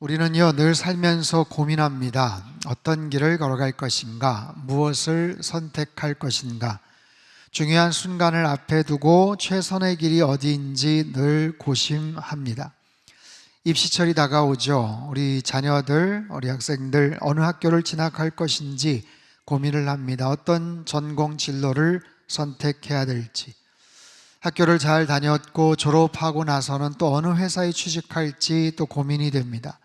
우리는요, 늘 살면서 고민합니다. 어떤 길을 걸어갈 것인가? 무엇을 선택할 것인가? 중요한 순간을 앞에 두고 최선의 길이 어디인지 늘 고심합니다. 입시철이 다가오죠. 우리 자녀들, 우리 학생들 어느 학교를 진학할 것인지 고민을 합니다. 어떤 전공 진로를 선택해야 될지. 학교를 잘 다녔고 졸업하고 나서는 또 어느 회사에 취직할지 또 고민이 됩니다.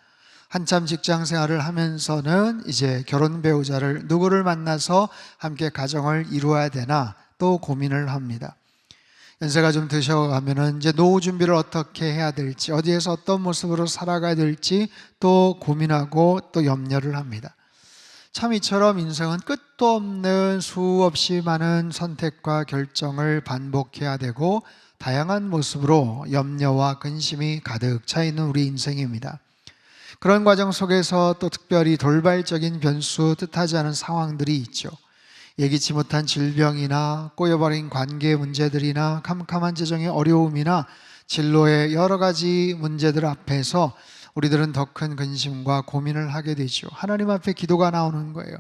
한참 직장 생활을 하면서는 이제 결혼 배우자를 누구를 만나서 함께 가정을 이루어야 되나 또 고민을 합니다. 연세가 좀 드셔가면은 이제 노후 준비를 어떻게 해야 될지, 어디에서 어떤 모습으로 살아가야 될지 또 고민하고 또 염려를 합니다. 참 이처럼 인생은 끝도 없는 수없이 많은 선택과 결정을 반복해야 되고 다양한 모습으로 염려와 근심이 가득 차 있는 우리 인생입니다. 그런 과정 속에서 또 특별히 돌발적인 변수, 뜻하지 않은 상황들이 있죠. 예기치 못한 질병이나 꼬여버린 관계 문제들이나 캄캄한 재정의 어려움이나 진로의 여러 가지 문제들 앞에서 우리들은 더 큰 근심과 고민을 하게 되죠. 하나님 앞에 기도가 나오는 거예요.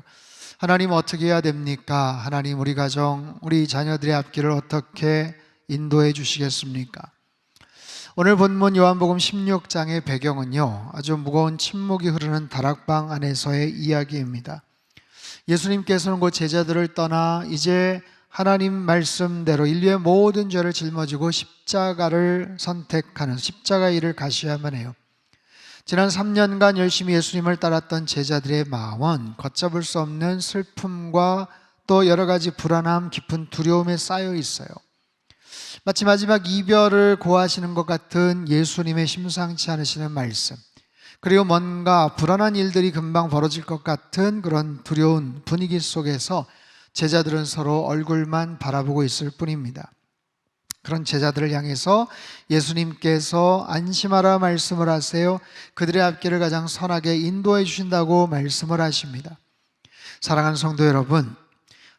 하나님 어떻게 해야 됩니까? 하나님 우리 가정, 우리 자녀들의 앞길을 어떻게 인도해 주시겠습니까? 오늘 본문 요한복음 16장의 배경은요, 아주 무거운 침묵이 흐르는 다락방 안에서의 이야기입니다. 예수님께서는 그 제자들을 떠나 이제 하나님 말씀대로 인류의 모든 죄를 짊어지고 십자가를 선택하는 십자가 일을 가셔야만 해요. 지난 3년간 열심히 예수님을 따랐던 제자들의 마음은 걷잡을 수 없는 슬픔과 또 여러 가지 불안함, 깊은 두려움에 쌓여 있어요. 마치 마지막 이별을 고하시는 것 같은 예수님의 심상치 않으시는 말씀. 그리고 뭔가 불안한 일들이 금방 벌어질 것 같은 그런 두려운 분위기 속에서 제자들은 서로 얼굴만 바라보고 있을 뿐입니다. 그런 제자들을 향해서 예수님께서 안심하라 말씀을 하세요. 그들의 앞길을 가장 선하게 인도해 주신다고 말씀을 하십니다. 사랑하는 성도 여러분,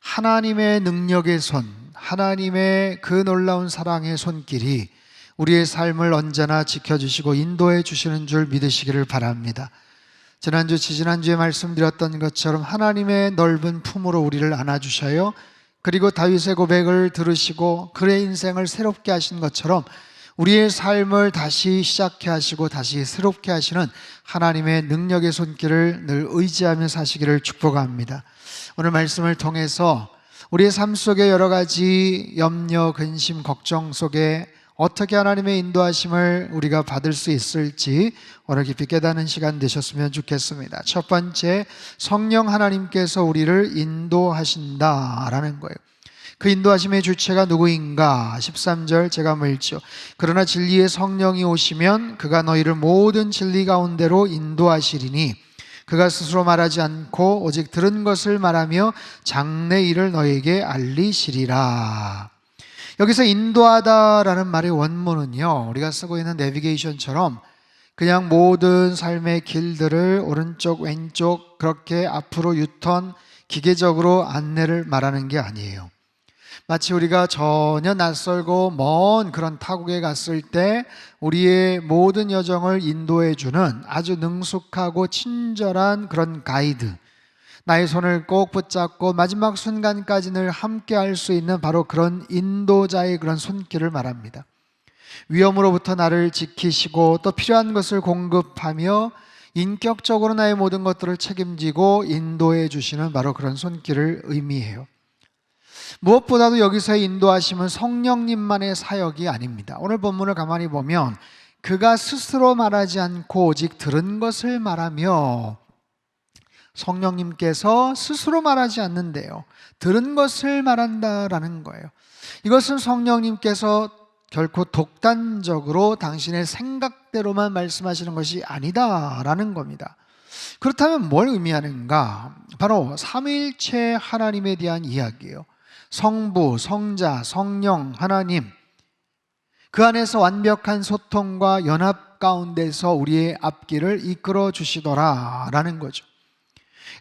하나님의 능력의 손, 하나님의 그 놀라운 사랑의 손길이 우리의 삶을 언제나 지켜주시고 인도해 주시는 줄 믿으시기를 바랍니다. 지난주, 지지난주에 말씀드렸던 것처럼 하나님의 넓은 품으로 우리를 안아주셔요. 그리고 다윗의 고백을 들으시고 그의 인생을 새롭게 하신 것처럼 우리의 삶을 다시 시작해 하시고 다시 새롭게 하시는 하나님의 능력의 손길을 늘 의지하며 사시기를 축복합니다. 오늘 말씀을 통해서 우리의 삶 속에 여러 가지 염려, 근심, 걱정 속에 어떻게 하나님의 인도하심을 우리가 받을 수 있을지 오늘 깊이 깨닫는 시간 되셨으면 좋겠습니다. 첫 번째, 성령 하나님께서 우리를 인도하신다라는 거예요. 그 인도하심의 주체가 누구인가? 13절 제가 물죠. 그러나 진리의 성령이 오시면 그가 너희를 모든 진리 가운데로 인도하시리니 그가 스스로 말하지 않고 오직 들은 것을 말하며 장래 일을 너에게 알리시리라. 여기서 인도하다라는 말의 원문은요, 우리가 쓰고 있는 내비게이션처럼 그냥 모든 삶의 길들을 오른쪽, 왼쪽, 그렇게 앞으로 유턴, 기계적으로 안내를 말하는 게 아니에요. 마치 우리가 전혀 낯설고 먼 그런 타국에 갔을 때 우리의 모든 여정을 인도해 주는 아주 능숙하고 친절한 그런 가이드. 나의 손을 꼭 붙잡고 마지막 순간까지 늘 함께 할 수 있는 바로 그런 인도자의 그런 손길을 말합니다. 위험으로부터 나를 지키시고 또 필요한 것을 공급하며 인격적으로 나의 모든 것들을 책임지고 인도해 주시는 바로 그런 손길을 의미해요. 무엇보다도 여기서의 인도하심은 성령님만의 사역이 아닙니다. 오늘 본문을 가만히 보면 그가 스스로 말하지 않고 오직 들은 것을 말하며 성령님께서 스스로 말하지 않는데요. 들은 것을 말한다라는 거예요. 이것은 성령님께서 결코 독단적으로 당신의 생각대로만 말씀하시는 것이 아니다라는 겁니다. 그렇다면 뭘 의미하는가? 바로 삼위일체 하나님에 대한 이야기예요. 성부, 성자, 성령, 하나님. 그 안에서 완벽한 소통과 연합 가운데서 우리의 앞길을 이끌어 주시더라라는 거죠.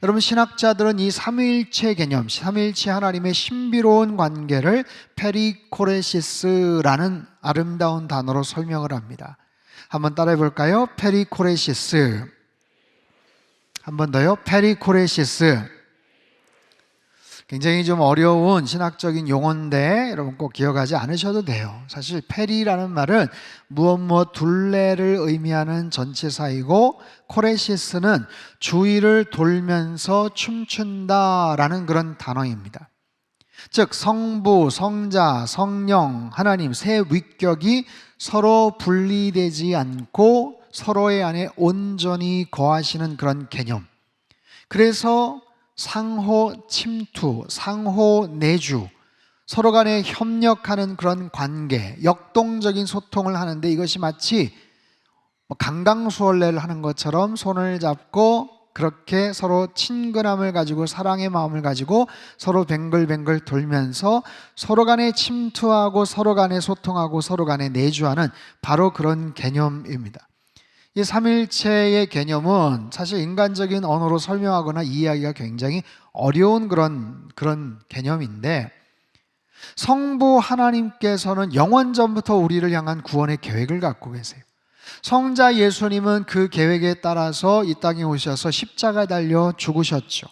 여러분 신학자들은 이 삼위일체 개념, 삼위일체 하나님의 신비로운 관계를 페리코레시스라는 아름다운 단어로 설명을 합니다. 한번 따라해 볼까요? 페리코레시스. 한번 더요. 페리코레시스. 굉장히 좀 어려운 신학적인 용어인데 여러분 꼭 기억하지 않으셔도 돼요. 사실 페리라는 말은 무엇 무엇 둘레를 의미하는 전치사이고 코레시스는 주위를 돌면서 춤춘다라는 그런 단어입니다. 즉 성부, 성자, 성령, 하나님 세 위격이 서로 분리되지 않고 서로의 안에 온전히 거하시는 그런 개념. 그래서 상호 침투, 상호 내주, 서로 간에 협력하는 그런 관계, 역동적인 소통을 하는데 이것이 마치 뭐 강강수월래를 하는 것처럼 손을 잡고 그렇게 서로 친근함을 가지고 사랑의 마음을 가지고 서로 뱅글뱅글 돌면서 서로 간에 침투하고 서로 간에 소통하고 서로 간에 내주하는 바로 그런 개념입니다. 이 삼일체의 개념은 사실 인간적인 언어로 설명하거나 이해하기가 굉장히 어려운 그런 그런 개념인데 성부 하나님께서는 영원 전부터 우리를 향한 구원의 계획을 갖고 계세요. 성자 예수님은 그 계획에 따라서 이 땅에 오셔서 십자가 달려 죽으셨죠.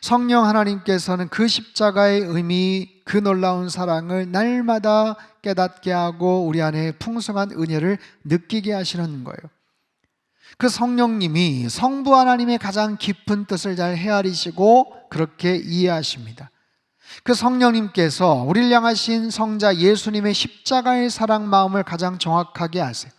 성령 하나님께서는 그 십자가의 의미, 그 놀라운 사랑을 날마다 깨닫게 하고 우리 안에 풍성한 은혜를 느끼게 하시는 거예요. 그 성령님이 성부 하나님의 가장 깊은 뜻을 잘 헤아리시고 그렇게 이해하십니다. 그 성령님께서 우리를 향하신 성자 예수님의 십자가의 사랑 마음을 가장 정확하게 아세요.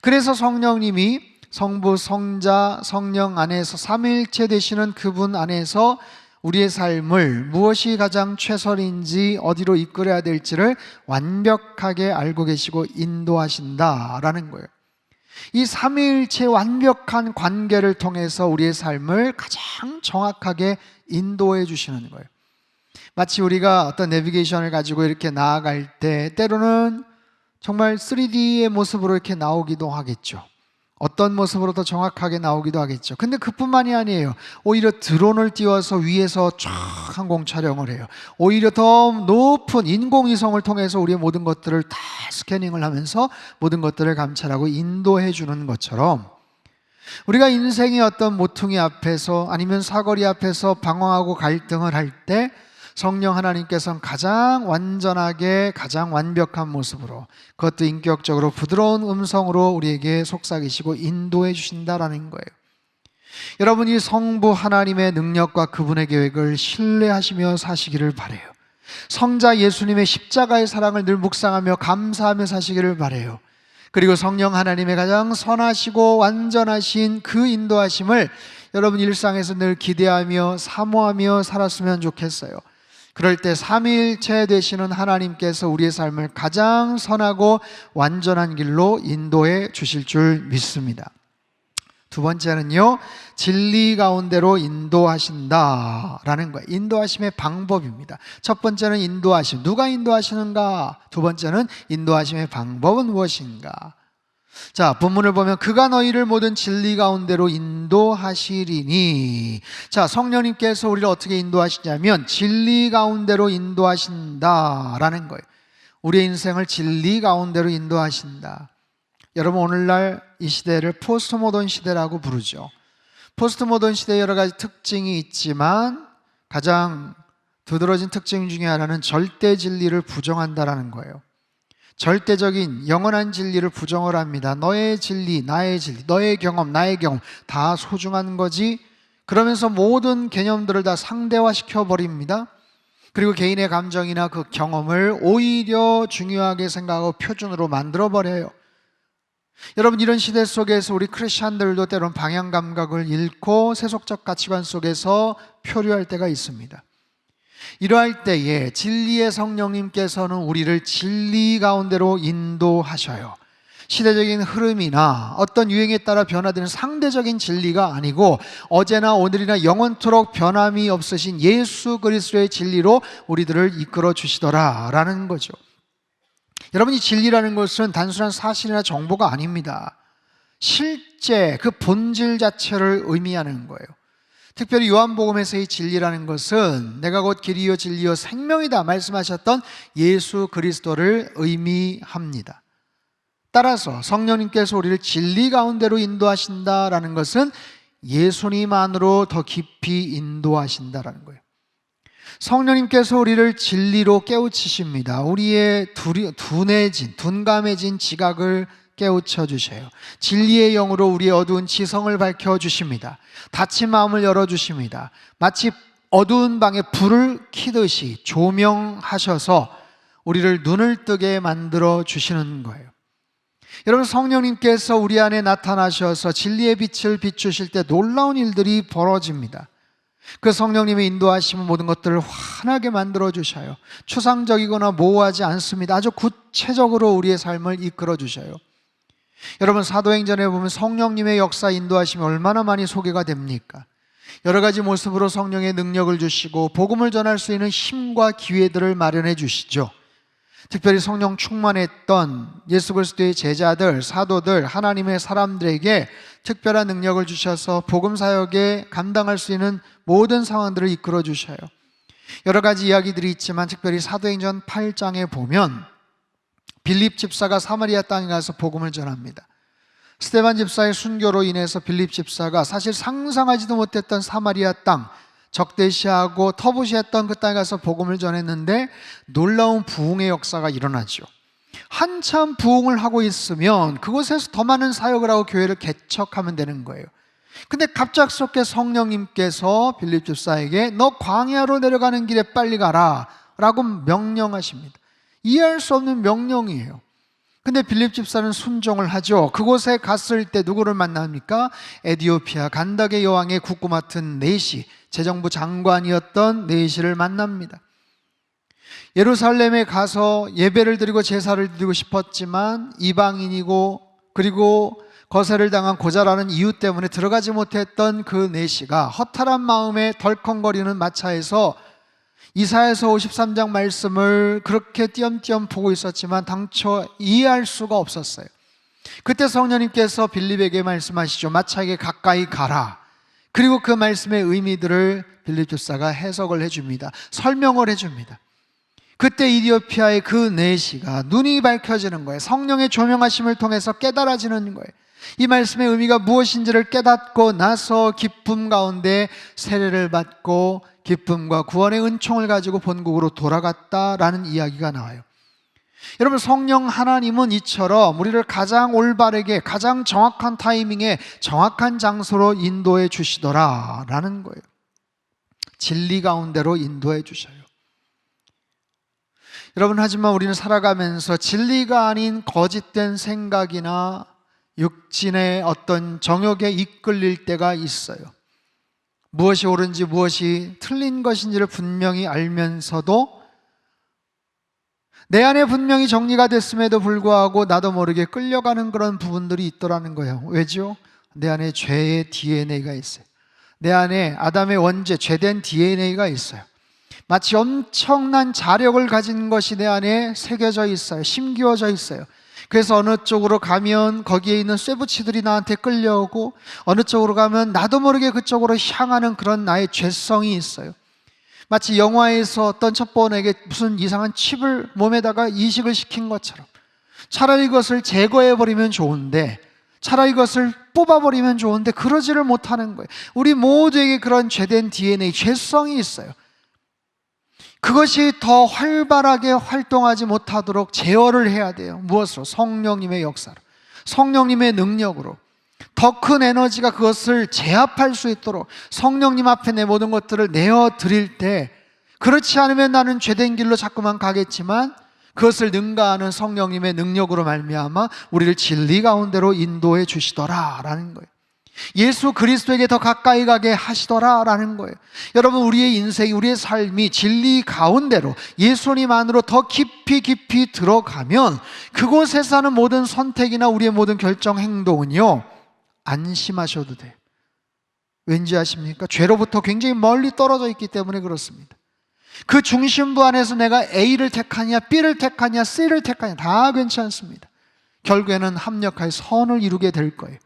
그래서 성령님이 성부, 성자, 성령 안에서 삼일체 되시는 그분 안에서 우리의 삶을 무엇이 가장 최선인지 어디로 이끌어야 될지를 완벽하게 알고 계시고 인도하신다라는 거예요. 이 삼위일체 완벽한 관계를 통해서 우리의 삶을 가장 정확하게 인도해 주시는 거예요. 마치 우리가 어떤 내비게이션을 가지고 이렇게 나아갈 때 때로는 정말 3D의 모습으로 이렇게 나오기도 하겠죠. 어떤 모습으로 더 정확하게 나오기도 하겠죠. 근데 그뿐만이 아니에요. 오히려 드론을 띄워서 위에서 쫙 항공 촬영을 해요. 오히려 더 높은 인공위성을 통해서 우리의 모든 것들을 다 스캐닝을 하면서 모든 것들을 감찰하고 인도해 주는 것처럼 우리가 인생의 어떤 모퉁이 앞에서 아니면 사거리 앞에서 방황하고 갈등을 할 때 성령 하나님께서는 가장 완전하게 가장 완벽한 모습으로 그것도 인격적으로 부드러운 음성으로 우리에게 속삭이시고 인도해 주신다라는 거예요. 여러분이 성부 하나님의 능력과 그분의 계획을 신뢰하시며 사시기를 바래요. 성자 예수님의 십자가의 사랑을 늘 묵상하며 감사하며 사시기를 바래요. 그리고 성령 하나님의 가장 선하시고 완전하신 그 인도하심을 여러분 일상에서 늘 기대하며 사모하며 살았으면 좋겠어요. 그럴 때 삼위일체 되시는 하나님께서 우리의 삶을 가장 선하고 완전한 길로 인도해 주실 줄 믿습니다. 두 번째는요, 진리 가운데로 인도하신다라는 거예요. 인도하심의 방법입니다. 첫 번째는 인도하심. 누가 인도하시는가? 두 번째는 인도하심의 방법은 무엇인가? 자, 본문을 보면 그가 너희를 모든 진리 가운데로 인도하시리니. 자, 성령님께서 우리를 어떻게 인도하시냐면 진리 가운데로 인도하신다라는 거예요. 우리의 인생을 진리 가운데로 인도하신다. 여러분 오늘날 이 시대를 포스트 모던 시대라고 부르죠. 포스트 모던 시대에 여러 가지 특징이 있지만 가장 두드러진 특징 중에 하나는 절대 진리를 부정한다라는 거예요. 절대적인 영원한 진리를 부정을 합니다. 너의 진리, 나의 진리, 너의 경험, 나의 경험 다 소중한 거지. 그러면서 모든 개념들을 다 상대화시켜 버립니다. 그리고 개인의 감정이나 그 경험을 오히려 중요하게 생각하고 표준으로 만들어 버려요. 여러분 이런 시대 속에서 우리 크리스천들도 때론 방향 감각을 잃고 세속적 가치관 속에서 표류할 때가 있습니다. 이러할 때에 진리의 성령님께서는 우리를 진리 가운데로 인도하셔요. 시대적인 흐름이나 어떤 유행에 따라 변화되는 상대적인 진리가 아니고 어제나 오늘이나 영원토록 변함이 없으신 예수 그리스도의 진리로 우리들을 이끌어 주시더라라는 거죠. 여러분 이 진리라는 것은 단순한 사실이나 정보가 아닙니다. 실제 그 본질 자체를 의미하는 거예요. 특별히 요한복음에서의 진리라는 것은 내가 곧 길이요 진리요 생명이다 말씀하셨던 예수 그리스도를 의미합니다. 따라서 성령님께서 우리를 진리 가운데로 인도하신다라는 것은 예수님 안으로 더 깊이 인도하신다라는 거예요. 성령님께서 우리를 진리로 깨우치십니다. 우리의 두리, 둔해진, 둔감해진 지각을 깨우쳐 주셔요. 진리의 영으로 우리의 어두운 지성을 밝혀 주십니다. 닫힌 마음을 열어 주십니다. 마치 어두운 방에 불을 켜듯이 조명하셔서 우리를 눈을 뜨게 만들어 주시는 거예요. 여러분 성령님께서 우리 안에 나타나셔서 진리의 빛을 비추실 때 놀라운 일들이 벌어집니다. 그 성령님의 인도하시면 모든 것들을 환하게 만들어 주셔요. 추상적이거나 모호하지 않습니다. 아주 구체적으로 우리의 삶을 이끌어 주셔요. 여러분 사도행전에 보면 성령님의 역사 인도하시면 얼마나 많이 소개가 됩니까? 여러 가지 모습으로 성령의 능력을 주시고 복음을 전할 수 있는 힘과 기회들을 마련해 주시죠. 특별히 성령 충만했던 예수 그리스도의 제자들, 사도들, 하나님의 사람들에게 특별한 능력을 주셔서 복음 사역에 감당할 수 있는 모든 상황들을 이끌어 주셔요. 여러 가지 이야기들이 있지만 특별히 사도행전 8장에 보면 빌립 집사가 사마리아 땅에 가서 복음을 전합니다. 스테반 집사의 순교로 인해서 빌립 집사가 사실 상상하지도 못했던 사마리아 땅 적대시하고 터부시했던 그 땅에 가서 복음을 전했는데 놀라운 부흥의 역사가 일어나죠. 한참 부흥을 하고 있으면 그곳에서 더 많은 사역을 하고 교회를 개척하면 되는 거예요. 근데 갑작스럽게 성령님께서 빌립 집사에게 너 광야로 내려가는 길에 빨리 가라 라고 명령하십니다. 이해할 수 없는 명령이에요. 근데 빌립 집사는 순종을 하죠. 그곳에 갔을 때 누구를 만납니까? 에디오피아 간닥의 여왕의 국구 맡은 네시, 재정부 장관이었던 네시를 만납니다. 예루살렘에 가서 예배를 드리고 제사를 드리고 싶었지만 이방인이고 그리고 거세를 당한 고자라는 이유 때문에 들어가지 못했던 그 네시가 허탈한 마음에 덜컹거리는 마차에서 이사에서 53장 말씀을 그렇게 띄엄띄엄 보고 있었지만 당초 이해할 수가 없었어요. 그때 성령님께서 빌립에게 말씀하시죠. 마차에게 가까이 가라. 그리고 그 말씀의 의미들을 빌립 주사가 해석을 해줍니다. 설명을 해줍니다. 그때 이디오피아의 그 내시가 눈이 밝혀지는 거예요. 성령의 조명하심을 통해서 깨달아지는 거예요. 이 말씀의 의미가 무엇인지를 깨닫고 나서 기쁨 가운데 세례를 받고 기쁨과 구원의 은총을 가지고 본국으로 돌아갔다라는 이야기가 나와요. 여러분 성령 하나님은 이처럼 우리를 가장 올바르게 가장 정확한 타이밍에 정확한 장소로 인도해 주시더라라는 거예요. 진리 가운데로 인도해 주셔요. 여러분 하지만 우리는 살아가면서 진리가 아닌 거짓된 생각이나 육진의 어떤 정욕에 이끌릴 때가 있어요. 무엇이 옳은지 무엇이 틀린 것인지를 분명히 알면서도 내 안에 분명히 정리가 됐음에도 불구하고 나도 모르게 끌려가는 그런 부분들이 있더라는 거예요. 왜죠? 내 안에 죄의 DNA가 있어요. 내 안에 아담의 원죄, 죄된 DNA가 있어요. 마치 엄청난 자력을 가진 것이 내 안에 새겨져 있어요. 심기워져 있어요. 그래서 어느 쪽으로 가면 거기에 있는 쇠붙이들이 나한테 끌려오고 어느 쪽으로 가면 나도 모르게 그쪽으로 향하는 그런 나의 죄성이 있어요. 마치 영화에서 어떤 첩보원에게 무슨 이상한 칩을 몸에다가 이식을 시킨 것처럼 차라리 이것을 제거해버리면 좋은데 차라리 이것을 뽑아버리면 좋은데 그러지를 못하는 거예요. 우리 모두에게 그런 죄된 DNA, 죄성이 있어요. 그것이 더 활발하게 활동하지 못하도록 제어를 해야 돼요. 무엇으로? 성령님의 역사로. 성령님의 능력으로. 더 큰 에너지가 그것을 제압할 수 있도록 성령님 앞에 내 모든 것들을 내어 드릴 때 그렇지 않으면 나는 죄된 길로 자꾸만 가겠지만 그것을 능가하는 성령님의 능력으로 말미암아 우리를 진리 가운데로 인도해 주시더라라는 거예요. 예수 그리스도에게 더 가까이 가게 하시더라라는 거예요. 여러분 우리의 인생이 우리의 삶이 진리 가운데로 예수님 안으로 더 깊이 깊이 들어가면 그곳에서 하는 모든 선택이나 우리의 모든 결정 행동은요 안심하셔도 돼요. 왠지 아십니까? 죄로부터 굉장히 멀리 떨어져 있기 때문에 그렇습니다. 그 중심부 안에서 내가 A를 택하냐, B를 택하냐, C를 택하냐 다 괜찮습니다. 결국에는 합력하여 선을 이루게 될 거예요.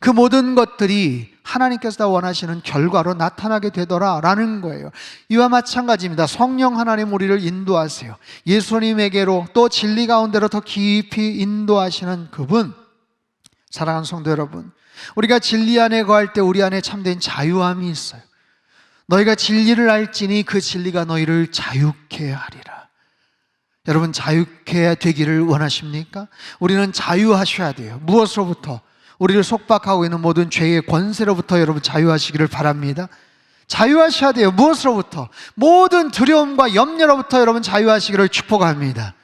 그 모든 것들이 하나님께서 다 원하시는 결과로 나타나게 되더라라는 거예요. 이와 마찬가지입니다. 성령 하나님 우리를 인도하세요. 예수님에게로 또 진리 가운데로 더 깊이 인도하시는 그분. 사랑하는 성도 여러분, 우리가 진리 안에 거할 때 우리 안에 참된 자유함이 있어요. 너희가 진리를 알지니 그 진리가 너희를 자유케 하리라. 여러분 자유케 되기를 원하십니까? 우리는 자유하셔야 돼요. 무엇으로부터? 우리를 속박하고 있는 모든 죄의 권세로부터 여러분 자유하시기를 바랍니다. 자유하셔야 돼요. 무엇으로부터? 모든 두려움과 염려로부터 여러분 자유하시기를 축복합니다.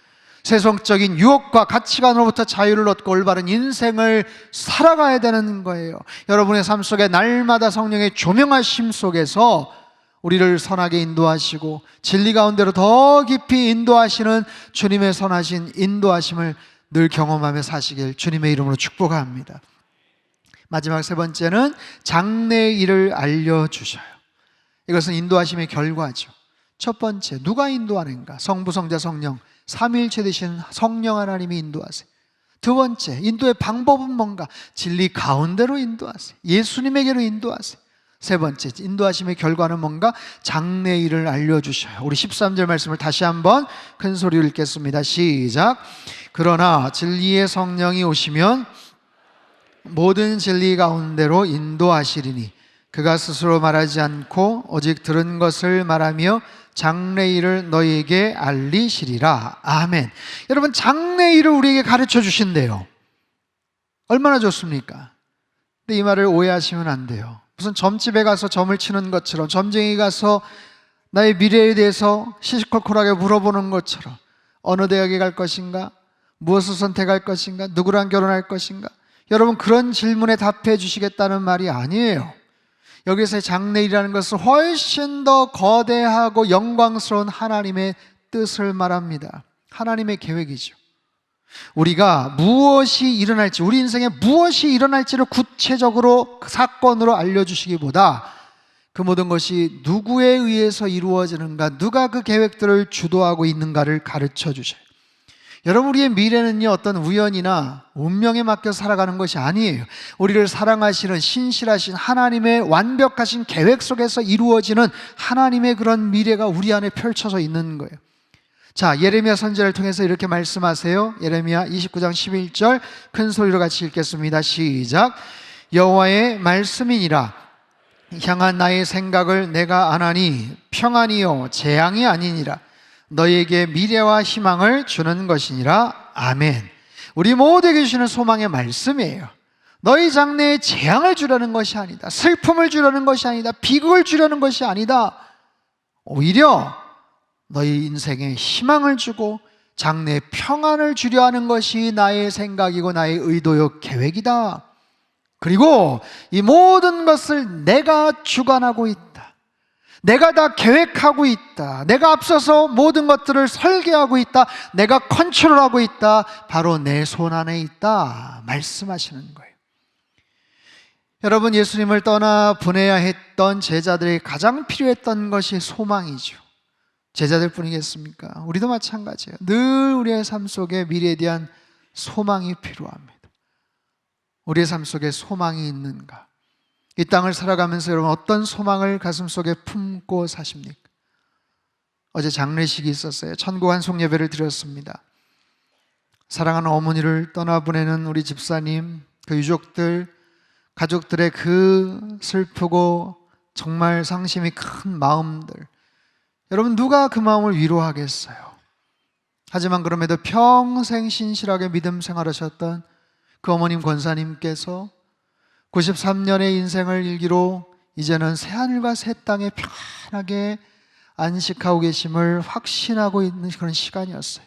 세속적인 유혹과 가치관으로부터 자유를 얻고 올바른 인생을 살아가야 되는 거예요. 여러분의 삶 속에 날마다 성령의 조명하심 속에서 우리를 선하게 인도하시고 진리 가운데로 더 깊이 인도하시는 주님의 선하신 인도하심을 늘 경험하며 사시길 주님의 이름으로 축복합니다. 마지막 세 번째는 장래 일을 알려주셔요. 이것은 인도하심의 결과죠. 첫 번째, 누가 인도하는가? 성부, 성자, 성령. 삼위일체 되신 성령 하나님이 인도하세요. 두 번째, 인도의 방법은 뭔가? 진리 가운데로 인도하세요. 예수님에게로 인도하세요. 세 번째, 인도하심의 결과는 뭔가? 장래 일을 알려주셔요. 우리 13절 말씀을 다시 한번 큰 소리로 읽겠습니다. 시작. 그러나 진리의 성령이 오시면 모든 진리 가운데로 인도하시리니 그가 스스로 말하지 않고 오직 들은 것을 말하며 장래일을 너희에게 알리시리라. 아멘. 여러분 장래일을 우리에게 가르쳐 주신대요. 얼마나 좋습니까? 근데 이 말을 오해하시면 안 돼요. 무슨 점집에 가서 점을 치는 것처럼 점쟁이 가서 나의 미래에 대해서 시시콜콜하게 물어보는 것처럼 어느 대학에 갈 것인가? 무엇을 선택할 것인가? 누구랑 결혼할 것인가? 여러분 그런 질문에 답해 주시겠다는 말이 아니에요. 여기서의 장래이라는 것은 훨씬 더 거대하고 영광스러운 하나님의 뜻을 말합니다. 하나님의 계획이죠. 우리가 무엇이 일어날지, 우리 인생에 무엇이 일어날지를 구체적으로 그 사건으로 알려주시기보다 그 모든 것이 누구에 의해서 이루어지는가, 누가 그 계획들을 주도하고 있는가를 가르쳐 주셔요. 여러분 우리의 미래는요 어떤 우연이나 운명에 맡겨 살아가는 것이 아니에요. 우리를 사랑하시는 신실하신 하나님의 완벽하신 계획 속에서 이루어지는 하나님의 그런 미래가 우리 안에 펼쳐져 있는 거예요. 자, 예레미야 선지자를 통해서 이렇게 말씀하세요. 예레미야 29장 11절 큰 소리로 같이 읽겠습니다. 시작. 여호와의 말씀이니라 향한 나의 생각을 내가 아나니 평안이요 재앙이 아니니라. 너에게 미래와 희망을 주는 것이니라. 아멘. 우리 모두에게 주시는 소망의 말씀이에요. 너희 장래에 재앙을 주려는 것이 아니다. 슬픔을 주려는 것이 아니다. 비극을 주려는 것이 아니다. 오히려 너희 인생에 희망을 주고 장래에 평안을 주려 하는 것이 나의 생각이고 나의 의도요 계획이다. 그리고 이 모든 것을 내가 주관하고 있다. 내가 다 계획하고 있다. 내가 앞서서 모든 것들을 설계하고 있다. 내가 컨트롤하고 있다. 바로 내 손 안에 있다. 말씀하시는 거예요. 여러분, 예수님을 떠나 보내야 했던 제자들이 가장 필요했던 것이 소망이죠. 제자들 뿐이겠습니까? 우리도 마찬가지예요. 늘 우리의 삶 속에 미래에 대한 소망이 필요합니다. 우리의 삶 속에 소망이 있는가? 이 땅을 살아가면서 여러분 어떤 소망을 가슴 속에 품고 사십니까? 어제 장례식이 있었어요. 천국 한송 예배를 드렸습니다. 사랑하는 어머니를 떠나보내는 우리 집사님, 그 유족들, 가족들의 그 슬프고 정말 상심이 큰 마음들. 여러분, 누가 그 마음을 위로하겠어요? 하지만 그럼에도 평생 신실하게 믿음 생활하셨던 그 어머님 권사님께서 93년의 인생을 일기로 이제는 새하늘과 새 땅에 편하게 안식하고 계심을 확신하고 있는 그런 시간이었어요.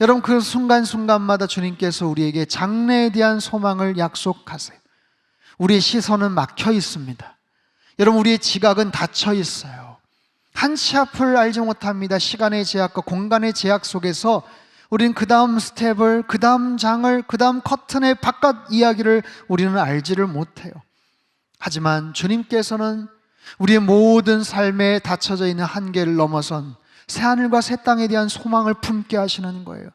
여러분 그 순간순간마다 주님께서 우리에게 장래에 대한 소망을 약속하세요. 우리의 시선은 막혀 있습니다. 여러분 우리의 지각은 닫혀 있어요. 한치 앞을 알지 못합니다. 시간의 제약과 공간의 제약 속에서 우리는 그 다음 스텝을, 그 다음 장을, 그 다음 커튼의 바깥 이야기를 우리는 알지를 못해요. 하지만 주님께서는 우리의 모든 삶에 닫혀져 있는 한계를 넘어선 새하늘과 새 땅에 대한 소망을 품게 하시는 거예요.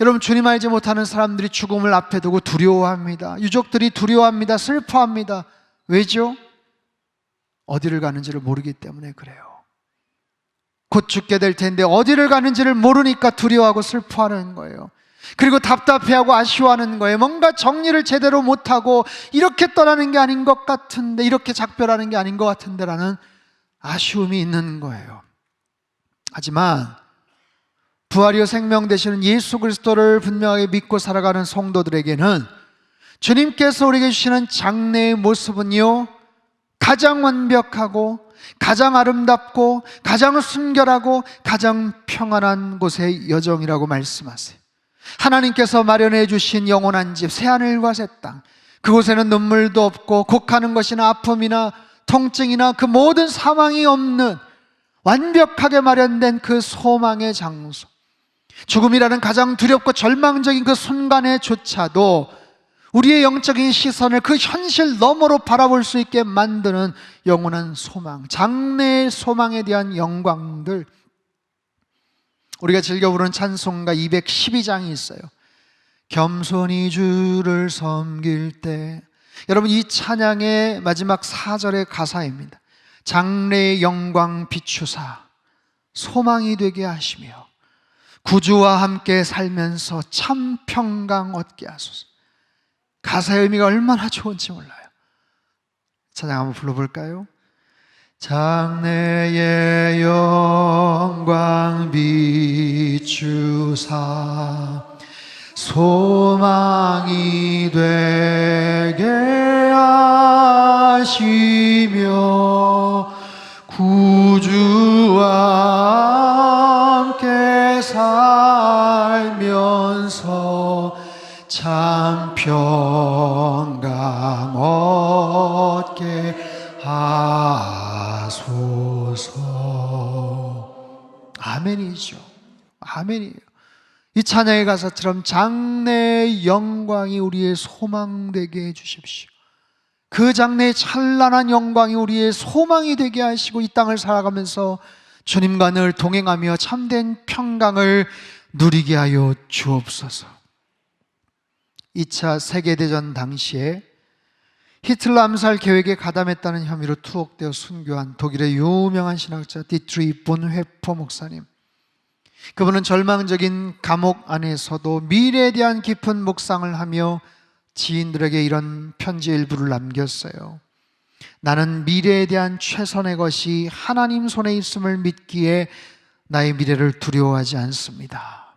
여러분, 주님 알지 못하는 사람들이 죽음을 앞에 두고 두려워합니다. 유족들이 두려워합니다. 슬퍼합니다. 왜죠? 어디를 가는지를 모르기 때문에 그래요. 곧 죽게 될 텐데 어디를 가는지를 모르니까 두려워하고 슬퍼하는 거예요. 그리고 답답해하고 아쉬워하는 거예요. 뭔가 정리를 제대로 못하고 이렇게 떠나는 게 아닌 것 같은데, 이렇게 작별하는 게 아닌 것 같은데라는 아쉬움이 있는 거예요. 하지만 부활이요 생명 되시는 예수 그리스도를 분명하게 믿고 살아가는 성도들에게는 주님께서 우리에게 주시는 장래의 모습은요 가장 완벽하고 가장 아름답고 가장 순결하고 가장 평안한 곳의 여정이라고 말씀하세요. 하나님께서 마련해 주신 영원한 집 새하늘과 새 땅. 그곳에는 눈물도 없고 곡하는 것이나 아픔이나 통증이나 그 모든 사망이 없는 완벽하게 마련된 그 소망의 장소. 죽음이라는 가장 두렵고 절망적인 그 순간에조차도 우리의 영적인 시선을 그 현실 너머로 바라볼 수 있게 만드는 영원한 소망, 장래의 소망에 대한 영광들. 우리가 즐겨 부르는 찬송가 212장이 있어요. 겸손히 주를 섬길 때. 여러분, 이 찬양의 마지막 4절의 가사입니다. 장래의 영광 비추사, 소망이 되게 하시며, 구주와 함께 살면서 참 평강 얻게 하소서. 가사의 의미가 얼마나 좋은지 몰라요. 찬양 한번 불러볼까요? 장래의 영광 비추사 소망이 되게 하시며 아멘이에요. 이 찬양의 가사처럼 장래의 영광이 우리의 소망 되게 해 주십시오. 그 장래의 찬란한 영광이 우리의 소망이 되게 하시고 이 땅을 살아가면서 주님과 늘 동행하며 참된 평강을 누리게 하여 주옵소서. 2차 세계대전 당시에 히틀러 암살 계획에 가담했다는 혐의로 투옥되어 순교한 독일의 유명한 신학자 디트리 본회퍼 목사님. 그분은 절망적인 감옥 안에서도 미래에 대한 깊은 묵상을 하며 지인들에게 이런 편지 일부를 남겼어요. 나는 미래에 대한 최선의 것이 하나님 손에 있음을 믿기에 나의 미래를 두려워하지 않습니다.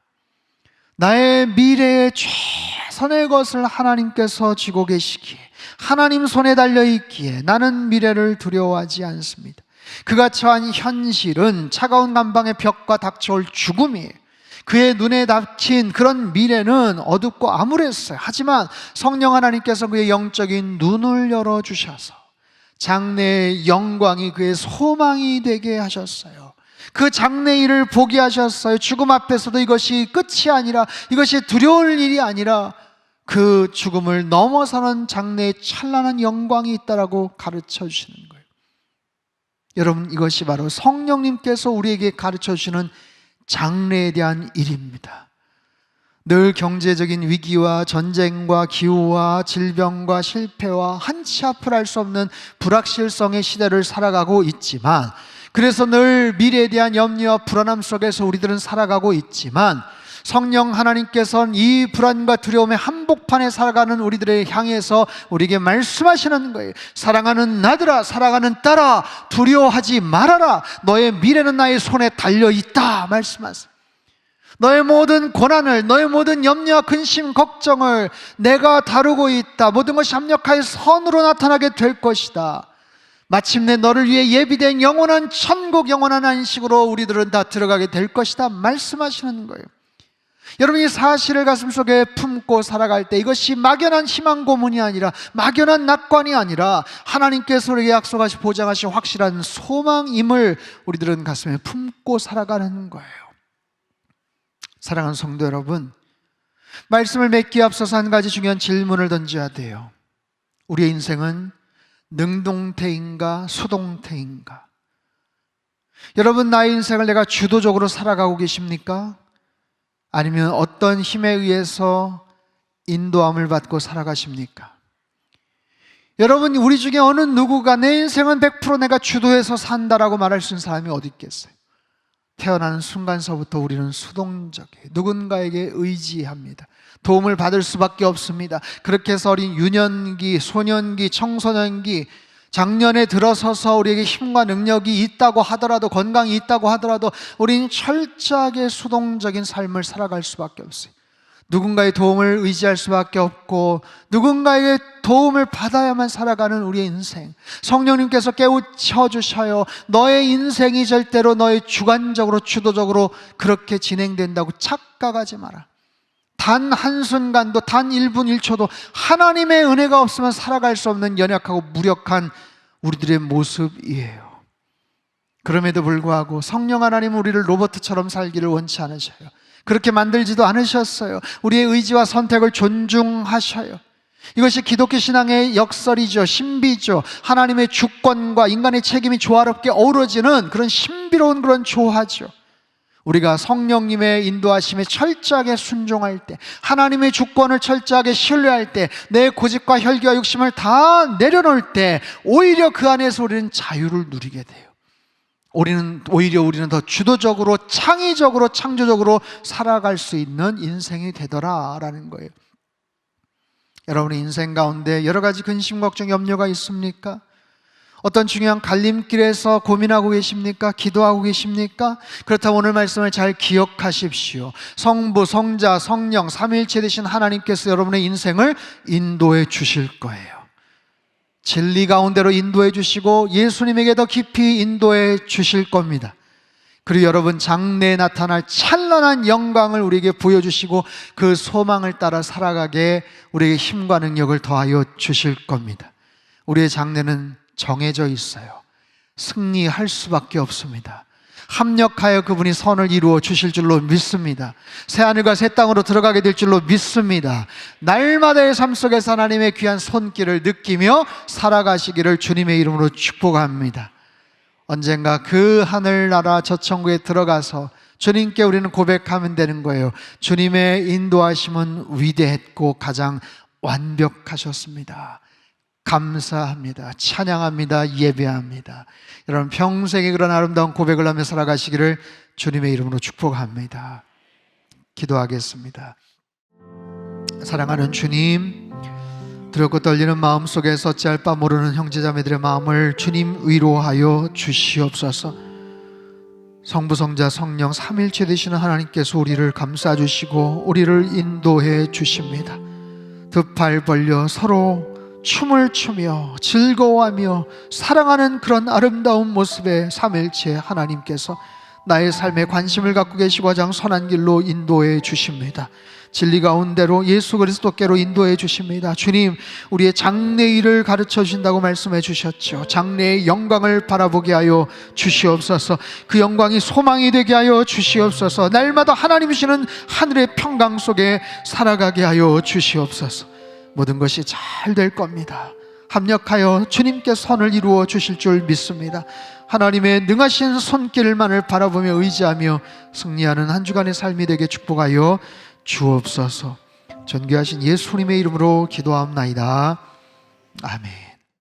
나의 미래의 최선의 것을 하나님께서 쥐고 계시기에 하나님 손에 달려 있기에 나는 미래를 두려워하지 않습니다. 그가 처한 현실은 차가운 감방의 벽과 닥쳐올 죽음이에요. 그의 눈에 닥친 그런 미래는 어둡고 암울했어요. 하지만 성령 하나님께서 그의 영적인 눈을 열어주셔서 장래의 영광이 그의 소망이 되게 하셨어요. 그 장래 일을 보게 하셨어요. 죽음 앞에서도 이것이 끝이 아니라 이것이 두려울 일이 아니라 그 죽음을 넘어서는 장래에 찬란한 영광이 있다라고 가르쳐 주시는 거예요. 여러분 이것이 바로 성령님께서 우리에게 가르쳐 주시는 장래에 대한 일입니다. 늘 경제적인 위기와 전쟁과 기후와 질병과 실패와 한치 앞을 알 수 없는 불확실성의 시대를 살아가고 있지만 그래서 늘 미래에 대한 염려와 불안함 속에서 우리들은 살아가고 있지만 성령 하나님께서는 이 불안과 두려움의 한복판에 살아가는 우리들을 향해서 우리에게 말씀하시는 거예요. 사랑하는 나들아, 사랑하는 딸아, 두려워하지 말아라. 너의 미래는 나의 손에 달려 있다. 말씀하세요. 너의 모든 고난을, 너의 모든 염려와 근심, 걱정을 내가 다루고 있다. 모든 것이 합력하여 선으로 나타나게 될 것이다. 마침내 너를 위해 예비된 영원한 천국, 영원한 안식으로 우리들은 다 들어가게 될 것이다. 말씀하시는 거예요. 여러분 이 사실을 가슴 속에 품고 살아갈 때 이것이 막연한 희망 고문이 아니라 막연한 낙관이 아니라 하나님께서 우리에게 약속하시 보장하신 확실한 소망임을 우리들은 가슴에 품고 살아가는 거예요. 사랑하는 성도 여러분, 말씀을 맺기에 앞서서 한 가지 중요한 질문을 던져야 돼요. 우리의 인생은 능동태인가 수동태인가? 여러분 나의 인생을 내가 주도적으로 살아가고 계십니까? 아니면 어떤 힘에 의해서 인도함을 받고 살아가십니까? 여러분, 우리 중에 어느 누구가 내 인생은 100% 내가 주도해서 산다라고 말할 수 있는 사람이 어디 있겠어요? 태어나는 순간서부터 우리는 수동적이에요. 누군가에게 의지합니다. 도움을 받을 수밖에 없습니다. 그렇게 해서 어린 유년기, 소년기, 청소년기, 작년에 들어서서 우리에게 힘과 능력이 있다고 하더라도 건강이 있다고 하더라도 우리는 철저하게 수동적인 삶을 살아갈 수밖에 없어요. 누군가의 도움을 의지할 수밖에 없고 누군가에게 도움을 받아야만 살아가는 우리의 인생. 성령님께서 깨우쳐 주셔요. 너의 인생이 절대로 너의 주관적으로 주도적으로 그렇게 진행된다고 착각하지 마라. 단 한순간도 단 1분 1초도 하나님의 은혜가 없으면 살아갈 수 없는 연약하고 무력한 우리들의 모습이에요. 그럼에도 불구하고 성령 하나님 우리를 로버트처럼 살기를 원치 않으셔요. 그렇게 만들지도 않으셨어요. 우리의 의지와 선택을 존중하셔요. 이것이 기독교 신앙의 역설이죠. 신비죠. 하나님의 주권과 인간의 책임이 조화롭게 어우러지는 그런 신비로운 그런 조화죠. 우리가 성령님의 인도하심에 철저하게 순종할 때, 하나님의 주권을 철저하게 신뢰할 때, 내 고집과 혈기와 욕심을 다 내려놓을 때, 오히려 그 안에서 우리는 자유를 누리게 돼요. 우리는 오히려 우리는 더 주도적으로 창의적으로 창조적으로 살아갈 수 있는 인생이 되더라라는 거예요. 여러분의 인생 가운데 여러 가지 근심, 걱정, 염려가 있습니까? 어떤 중요한 갈림길에서 고민하고 계십니까? 기도하고 계십니까? 그렇다면 오늘 말씀을 잘 기억하십시오. 성부, 성자, 성령, 삼일체 되신 하나님께서 여러분의 인생을 인도해 주실 거예요. 진리 가운데로 인도해 주시고 예수님에게 더 깊이 인도해 주실 겁니다. 그리고 여러분 장래에 나타날 찬란한 영광을 우리에게 보여주시고 그 소망을 따라 살아가게 우리에게 힘과 능력을 더하여 주실 겁니다. 우리의 장래는 정해져 있어요. 승리할 수밖에 없습니다. 합력하여 그분이 선을 이루어 주실 줄로 믿습니다. 새 하늘과 새 땅으로 들어가게 될 줄로 믿습니다. 날마다의 삶 속에서 하나님의 귀한 손길을 느끼며 살아가시기를 주님의 이름으로 축복합니다. 언젠가 그 하늘나라 저 천국에 들어가서 주님께 우리는 고백하면 되는 거예요. 주님의 인도하심은 위대했고 가장 완벽하셨습니다. 감사합니다. 찬양합니다. 예배합니다. 여러분 평생에 그런 아름다운 고백을 하며 살아가시기를 주님의 이름으로 축복합니다. 기도하겠습니다. 사랑하는 주님, 두렵고 떨리는 마음 속에서 어찌할 바 모르는 형제자매들의 마음을 주님 위로하여 주시옵소서. 성부 성자 성령 삼일체 되시는 하나님께서 우리를 감싸 주시고 우리를 인도해 주십니다. 두 팔 벌려 서로 춤을 추며 즐거워하며 사랑하는 그런 아름다운 모습의 삼일체 하나님께서 나의 삶에 관심을 갖고 계시고 가장 선한 길로 인도해 주십니다. 진리 가운데로 예수 그리스도께로 인도해 주십니다. 주님, 우리의 장래일을 가르쳐 주신다고 말씀해 주셨죠. 장래의 영광을 바라보게 하여 주시옵소서. 그 영광이 소망이 되게 하여 주시옵소서. 날마다 하나님이시는 하늘의 평강 속에 살아가게 하여 주시옵소서. 모든 것이 잘 될 겁니다. 합력하여 주님께 선을 이루어 주실 줄 믿습니다. 하나님의 능하신 손길만을 바라보며 의지하며 승리하는 한 주간의 삶이 되게 축복하여 주옵소서. 존귀하신 예수님의 이름으로 기도합나이다. 아멘.